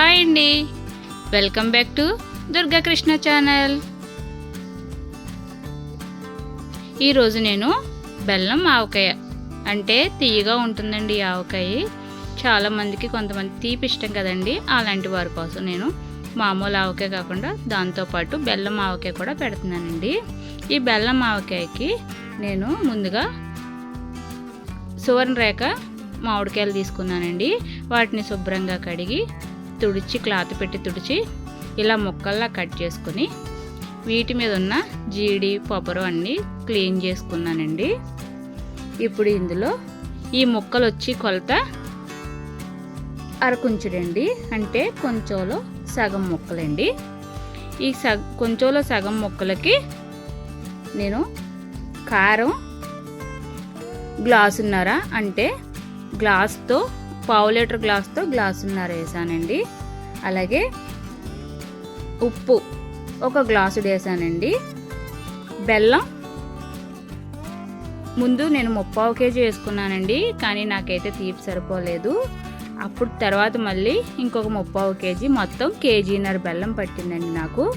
Hi అండి. Welcome back to Durga Krishna channel ఈరోజు నేను బెల్లం ఆవకాయ అంటే తీయగా ఉంటుందండి ఈ ఆవకాయ. చాలామందికి కొంతమంది తీపి ఇష్టం కదండి అలాంటి వారి కోసం నేను మామూలు ఆవకాయ కాకుండా దాంతోపాటు బెల్లం ఆవకాయ కూడా పెడుతున్నానండి. ఈ బెల్లం ఆవకాయకి నేను ముందుగా సువర్ణ రేఖ మామిడికాయలు తీసుకున్నానండి. వాటిని శుభ్రంగా కడిగి తుడిచి క్లాత్ పెట్టి తుడిచి ఇలా ముక్కల్లా కట్ చేసుకుని వీటి మీద ఉన్న జీడి పొపరు అన్నీ క్లీన్ చేసుకున్నానండి. ఇప్పుడు ఇందులో ఈ ముక్కలు వచ్చి కొలత అరకుంచుడండి. అంటే కొంచెంలో సగం ముక్కలండి. ఈ సగ కొంచెంలో సగం ముక్కలకి నేను కారం గ్లాసున్నర అంటే గ్లాస్తో పావు లీటర్ గ్లాస్తో గ్లాసున్నర వేసానండి. అలాగే ఉప్పు ఒక గ్లాసుడు వేసానండి. బెల్లం ముందు నేను ముప్పావు కేజీ వేసుకున్నానండి కానీ నాకైతే తీపి సరిపోలేదు. అప్పుడు తర్వాత మళ్ళీ ఇంకొక ముప్పావు కేజీ మొత్తం కేజీన్నర బెల్లం పట్టిందండి నాకు.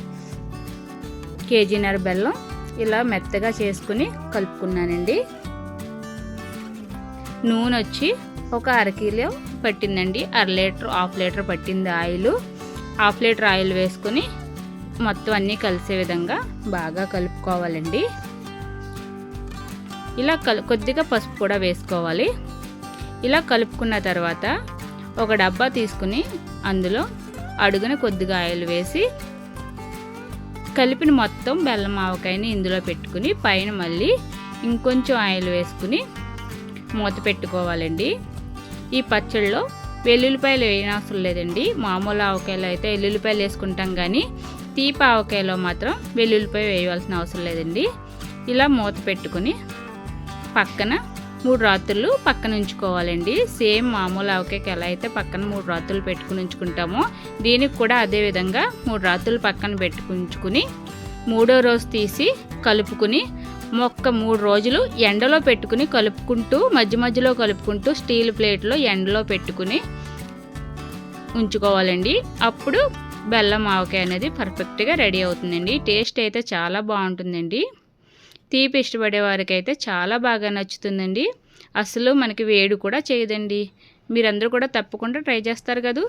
కేజీన్నర బెల్లం ఇలా మెత్తగా చేసుకుని కలుపుకున్నానండి. నూనె వచ్చి ఒక అరకిలో పట్టిందండి. అర లీటర్ హాఫ్ లీటర్ పట్టింది ఆయిల్. హాఫ్ లీటర్ ఆయిల్ వేసుకుని మొత్తం అన్నీ కలిసే విధంగా బాగా కలుపుకోవాలండి. ఇలా కలు కొద్దిగా పసుపు కూడా వేసుకోవాలి. ఇలా కలుపుకున్న తర్వాత ఒక డబ్బా తీసుకుని అందులో అడుగున కొద్దిగా ఆయిల్ వేసి కలిపిన మొత్తం బెల్లం ఆవకాయని ఇందులో పెట్టుకుని పైన మళ్ళీ ఇంకొంచెం ఆయిల్ వేసుకుని మూత పెట్టుకోవాలండి. ఈ పచ్చడిలో వెల్లుల్లిపాయలు వేయనవసరం లేదండి. మామూలు ఆవకాయలు అయితే వెల్లుల్లిపాయలు వేసుకుంటాం కానీ తీప ఆవకాయలో మాత్రం వెల్లుల్లిపాయ వేయవలసిన అవసరం లేదండి. ఇలా మూత పెట్టుకుని పక్కన మూడు రాత్రులు పక్కన ఉంచుకోవాలండి. సేమ్ మామూలు ఆవకాయకి ఎలా అయితే పక్కన మూడు రాత్రులు పెట్టుకుని ఉంచుకుంటామో దీనికి కూడా అదే విధంగా మూడు రాత్రులు పక్కన పెట్టుకుంచుకుని మూడో రోజు తీసి కలుపుకుని మొక్క మూడు రోజులు ఎండలో పెట్టుకుని కలుపుకుంటూ మధ్య మధ్యలో కలుపుకుంటూ స్టీల్ ప్లేట్లో ఎండలో పెట్టుకుని ఉంచుకోవాలండి. అప్పుడు బెల్లం ఆవకాయ అనేది పర్ఫెక్ట్గా రెడీ అవుతుందండి. టేస్ట్ అయితే చాలా బాగుంటుందండి. తీపి ఇష్టపడే వారికి అయితే చాలా బాగా నచ్చుతుందండి. అసలు మనకి వేడి కూడా చేయదండి. మీరందరూ కూడా తప్పకుండా ట్రై చేస్తారు కదా?